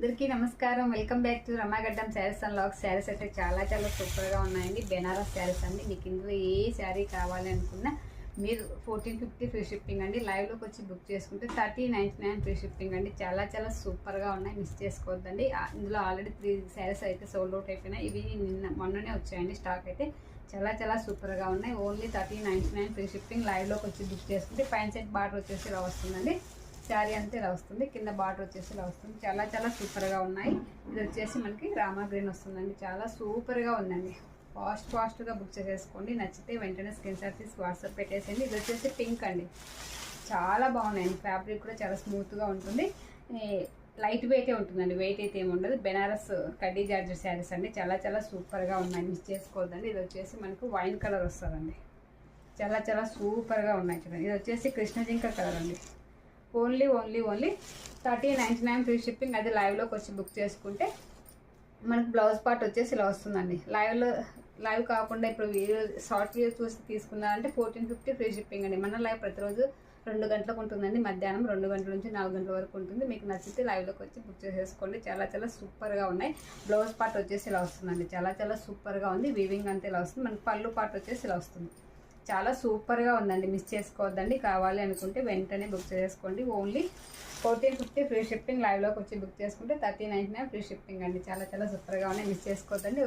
అందరికీ నమస్కారం. Welcome back to Ramagaddam sarees and lock saris అయితే చాలా చాలా సూపర్గా ఉన్నాయండి. బెనారస్ శారీస్ అండి. మీకు ఇందులో ఏ శారీ కావాలి అనుకున్నా మీరు ఫోర్టీన్ ఫిఫ్టీ ఫ్రీ షిప్పింగ్ అండి. లైవ్లోకి వచ్చి బుక్ చేసుకుంటే thirty ninety nine free shipping అండి. చాలా చాలా సూపర్గా ఉన్నాయి. మిస్ చేసుకోవద్దండి. ఇందులో ఆల్రెడీ త్రీ శారీస్ అయితే సోల్డ్ అవుట్ అయిపోయినాయి. ఇవి నిన్న మొన్ననే వచ్చాయండి స్టాక్ అయితే. చాలా చాలా సూపర్గా ఉన్నాయి. Only thirty ninety nine free shipping లైవ్లోకి వచ్చి బుక్ చేసుకుంటే పైన సెట్ బార్డర్ వచ్చేసి ఇలా వస్తుందండి. శారీ అంటే ఇలా వస్తుంది. కింద బార్డర్ వచ్చేసి ఇలా వస్తుంది. చాలా చాలా సూపర్గా ఉన్నాయి. ఇది వచ్చేసి మనకి రామా గ్రీన్ వస్తుందండి. చాలా సూపర్గా ఉందండి. ఫాస్ట్ ఫాస్ట్గా బుక్ చేసేసుకోండి. నచ్చితే వెంటనే స్క్రీన్ షాట్ తీసి వాట్సాప్ పెట్టేసేయండి. ఇది వచ్చేసి పింక్ అండి. చాలా బాగున్నాయండి. ఫ్యాబ్రిక్ కూడా చాలా స్మూత్గా ఉంటుంది. లైట్ వెయిటే ఉంటుందండి. వెయిట్ అయితే ఏమి ఉండదు. బెనారస్ కడ్డీ జార్జర్ శారీస్ అండి. చాలా చాలా సూపర్గా ఉన్నాయి. మిస్ చేసుకోవద్దండి. ఇది వచ్చేసి మనకు వైన్ కలర్ వస్తుందండి. చాలా చాలా సూపర్గా ఉన్నాయి చూడండి. ఇది వచ్చేసి కృష్ణజింక కలర్ అండి. Only only only thirty ninety nine free shipping అది లైవ్లోకి వచ్చి బుక్ చేసుకుంటే మనకు బ్లౌజ్ పార్ట్ వచ్చేసి ఇలా వస్తుందండి. లైవ్లో లైవ్ కాకుండా ఇప్పుడు వీడియో షార్ట్ వీడియో చూసి తీసుకున్నారంటే ఫోర్టీన్ ఫిఫ్టీ ఫ్రీ షిప్పింగ్ అండి. మన లైవ్ ప్రతిరోజు రెండు గంటలకు ఉంటుందండి. మధ్యాహ్నం రెండు గంటల నుంచి నాలుగు గంటల వరకు ఉంటుంది. మీకు నచ్చితే లైవ్లోకి వచ్చి బుక్ చేసేసుకోండి. చాలా చాలా సూపర్గా ఉన్నాయి. బ్లౌజ్ పార్ట్ వచ్చేసి ఇలా వస్తుందండి. చాలా చాలా సూపర్గా ఉంది. వీవింగ్ అంతా ఇలా వస్తుంది. మనకి పళ్ళు పార్ట్ వచ్చేసి ఇలా వస్తుంది. చాలా సూపర్గా ఉందండి. మిస్ చేసుకోవద్దండి. కావాలి అనుకుంటే వెంటనే బుక్ చేసుకోండి. Only fourteen fifty free shipping లైవ్లోకి వచ్చి బుక్ చేసుకుంటే thirty ninety nine free shipping అండి. చాలా చాలా సూపర్గా ఉన్నాయి. మిస్ చేసుకోవద్దండి.